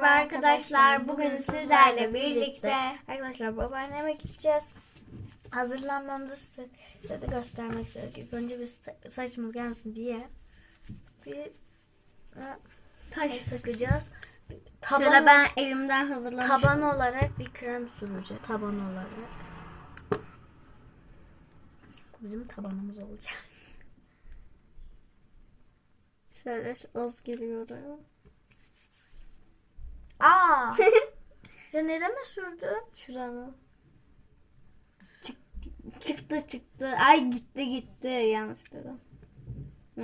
Merhaba arkadaşlar. Bugün sizlerle birlikte arkadaşlar babaanneme gideceğiz. Hazırlanmamızı size, size de göstermek istedik. Önce bir sa- saçımız gelmesin diye bir taş takacağız. Taban, Şöyle ben elimden hazırlamıştım. taban olarak bir krem süreceğiz. Taban olarak. Bizim tabanımız olacak. Şöyle az geliyor. Aa! ya nereme sürdün? Şuranı. Çık, çıktı çıktı. Ay gitti gitti. Yanlış dedim.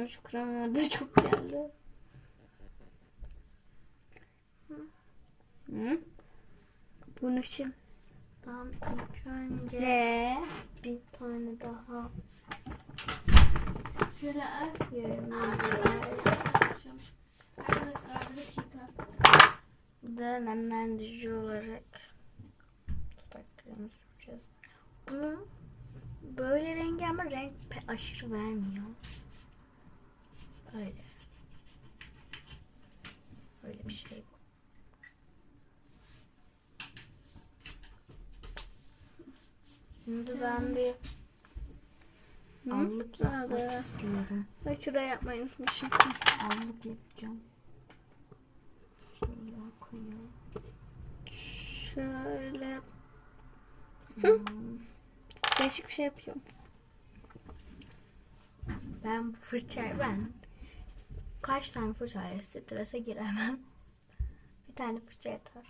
Şu krem vardı çok geldi. Hı? Bunun için. Tamam ilk önce C. bir tane daha Şöyle Bu da nemlendirici olarak dudaklarımı süreceğiz. Bunu böyle rengi ama renk aşırı vermiyor. Böyle. Böyle bir şey bu. Şimdi ben bir allık yapmak istiyorum. Ben şuraya yapmayı unutmuşum. Allık yapacağım. Şöyle. Şöyle Tamam. değişik bir şey yapıyorum. Ben bu fırçayı ben kaç tane fırçayla strese giremem. Bir tane fırça yeter.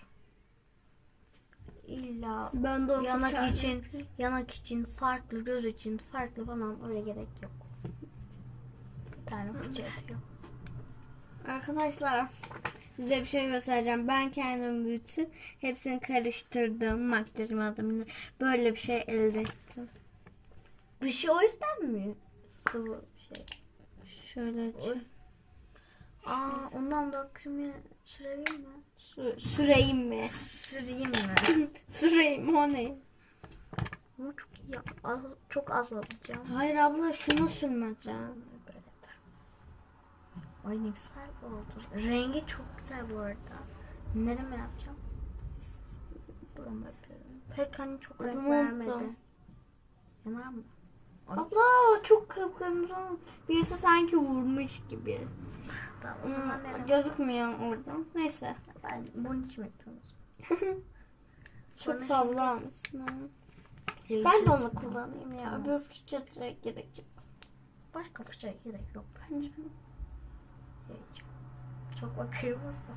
İlla Ben de o yanak fırçayla için, yanak için farklı, göz için farklı falan öyle gerek yok. Bir tane fırça yetiyor. Arkadaşlar size bir şey göstereceğim. Ben kendim bütün hepsini karıştırdım. Makyajım adımını. Böyle bir şey elde ettim. Dışı o yüzden mi? Sıvı şey. Şöyle açayım. Aa ondan da kremi süreyim mi? Sü- süreyim mi? Süreyim mi? süreyim o ne? Ama çok iyi. Az, çok az alacağım. Hayır abla şunu sürmeyeceğim. Ay ne güzel oldu. Rengi çok güzel bu arada. Nereme yapacağım? Burama yapıyorum. Pek hani çok renk Adını vermedi. unuttum. Yanar mı? Ay. Abla çok kıpkırmızı olmuş. Birisi sanki vurmuş gibi. Tamam o zaman Hmm, gözükmüyor oradan. Neyse. Ben bunu hiç bekliyorum. Çok fazla almışsın ama. Ben de onu kullanayım ya. Öbür fırça direkt gerek yok. Başka fırçaya gerek yok bence. Çok bakıyoruz da.